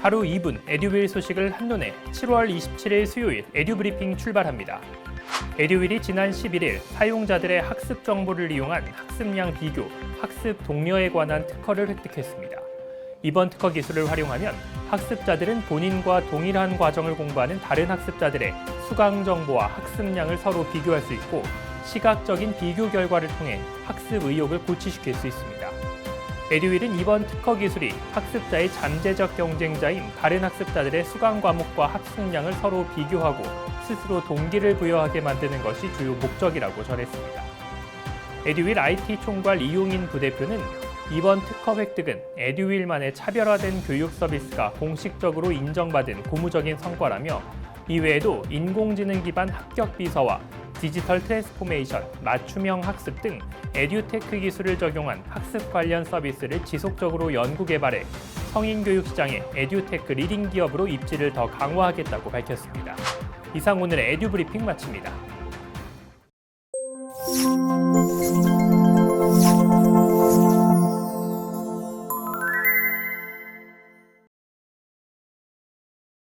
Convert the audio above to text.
하루 2분 에듀윌 소식을 한눈에 7월 27일 수요일 에듀브리핑 출발합니다. 에듀윌이 지난 11일 사용자들의 학습 정보를 이용한 학습량 비교, 학습 동료에 관한 특허를 획득했습니다. 이번 특허 기술을 활용하면 학습자들은 본인과 동일한 과정을 공부하는 다른 학습자들의 수강 정보와 학습량을 서로 비교할 수 있고 시각적인 비교 결과를 통해 학습 의욕을 고취시킬 수 있습니다. 에듀윌은 이번 특허 기술이 학습자의 잠재적 경쟁자인 다른 학습자들의 수강 과목과 학습량을 서로 비교하고 스스로 동기를 부여하게 만드는 것이 주요 목적이라고 전했습니다. 에듀윌 IT 총괄 이용인 부대표는 이번 특허 획득은 에듀윌만의 차별화된 교육 서비스가 공식적으로 인정받은 고무적인 성과라며 이외에도 인공지능 기반 합격 비서와 디지털 트랜스포메이션, 맞춤형 학습 등 에듀테크 기술을 적용한 학습 관련 서비스를 지속적으로 연구 개발해 성인 교육 시장의 에듀테크 리딩 기업으로 입지를 더 강화하겠다고 밝혔습니다. 이상 오늘의 에듀 브리핑 마칩니다.